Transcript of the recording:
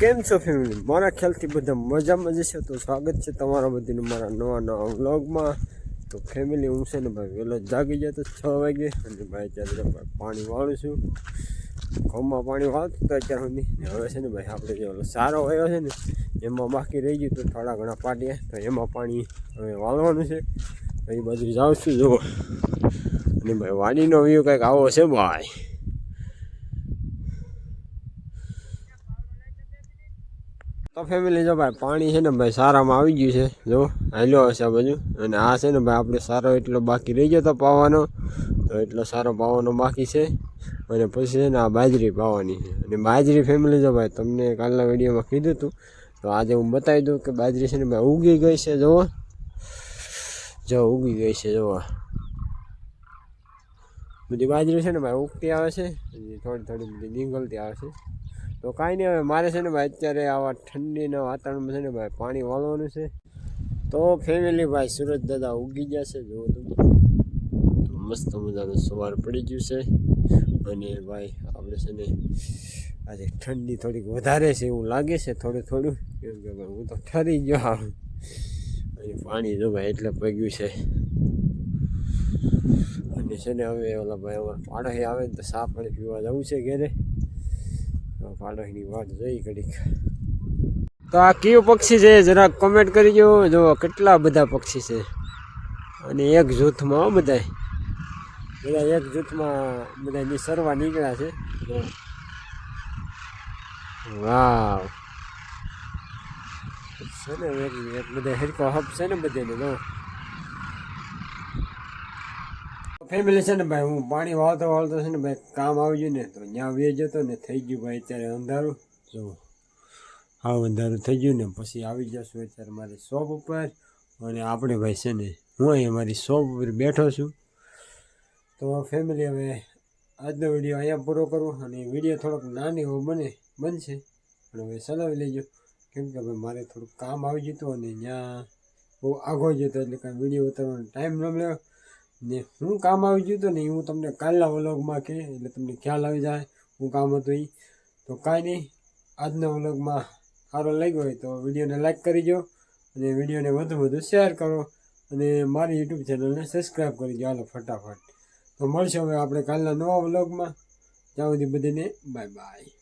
કેમ છો ફેમિલી મારા ખ્યાલથી બધા મજામાં જશે તો સ્વાગત છે તમારા બધીનું મારા નવા નવા વ્લોગમાં. તો ફેમિલી હું છે ને ભાઈ વહેલો જાગી જાય તો છ વાગે અને ભાઈ ત્યારે પાણી વાળું છું. ઘઉંમાં પાણી વાળતું તો અત્યાર સુધી. હવે છે ને ભાઈ આપણે જે ઓલો સારો આવ્યો છે ને, એમાં બાકી રહી ગયું તો થોડા ઘણા પાટીએ તો એમાં પાણી હવે વાળવાનું છે. તો એ બાજુ જાઉં છું, જુઓ. અને ભાઈ વાડીનો વ્યૂ કંઈક આવો છે ભાઈ. તો ફેમિલી જો ભાઈ, પાણી છે ને ભાઈ, સારામાં આવી ગયું છે. જો, હાલ્યો હશે આ બાજુ. અને આ છે ને ભાઈ, આપણે સારો એટલો બાકી રહી ગયો તો પાવાનો. તો એટલો સારો પાવાનો બાકી છે. અને પછી છે ને આ બાજરી પાવાની છે. અને બાજરી ફેમિલી જો ભાઈ, તમને કાલના વિડીયોમાં કીધું હતું. તો આજે હું બતાવી દઉં કે બાજરી છે ને ભાઈ, ઉગી ગઈ છે, જુઓ. જો, ઉગી ગઈ છે, જુઓ. બધી બાજરી છે ને ભાઈ, ઉગતી આવે છે. થોડી થોડી બધી નીંગલતી આવે છે. તો કાંઈ નહીં, હવે મારે છે ને ભાઈ, અત્યારે આવા ઠંડીના વાતાવરણમાં છે ને ભાઈ, પાણી વાળવાનું છે. તો ફેમિલી ભાઈ સુરત દાદા ઉગી ગયા છે, જુઓ તો. મસ્ત મજાનું સવાર પડી ગયું છે. અને ભાઈ, આપણે છે ને આજે ઠંડી થોડીક વધારે છે એવું લાગે છે, થોડું થોડું. કેમ કે હું તો ઠરી ગયો અને પાણી જો ભાઈ એટલે પગ્યું છે. અને છે ને હવે ઓલા ભાઈ, અમારા પાડોશી આવે ને તો સાફ પાણી પીવા જવું છે ઘેરે. પાડોશીની વાત જોઈ ઘડીક. તો આ કયું પક્ષી છે જરાક કોમેન્ટ કરજો જો કેટલા બધા પક્ષી છે. અને એક જૂથમાં બધા બધા એક જૂથમાં બધા નિસરવા નીકળ્યા છે. વાવ. છે ને એક બધા હરકો હપ છે ને બધાને જો. ફેમિલી છે ને ભાઈ, હું પાણી વાળતો વાળતો છે ને ભાઈ, કામ આવી ગયું ને તો ત્યાં વે જતો ને થઈ ગયું ભાઈ, અત્યારે અંધારું. જો, હા, અંધારું થઈ ગયું ને પછી આવી જશું અત્યારે મારી શોપ ઉપર અને આપણે ભાઈ છે ને, હું અહીંયા મારી શોપ ઉપર બેઠો છું. તો ફેમિલી હવે આજનો વીડિયો અહીંયા પૂરો કરું અને વીડિયો થોડોક નાની એવો બને, બનશે. પણ હવે ચલાવી લેજો. કેમ કે ભાઈ મારે થોડુંક કામ આવી જતું અને ત્યાં બહુ આગો જતો એટલે કાંઈ વીડિયો ઉતારવાનો ટાઈમ ન મળ્યો. ને હું કામ આવી ગયું હતું ને હું તમને કાલના વ્લોગમાં કે, એટલે તમને ખ્યાલ આવી જાય હું કામ હતું એ તો કાંઈ નહીં, આજના વ્લોગમાં સારો લાગ્યો હોય તો વિડીયોને લાઈક કરીજો અને વિડીયોને વધુ વધુ શેર કરો અને મારી યુટ્યુબ ચેનલને સબસ્ક્રાઈબ કરી દો હાલો ફટાફટ. તો મળશે હવે આપણે કાલના નવા વ્લોગમાં. ત્યાં સુધી બધીને બાય બાય.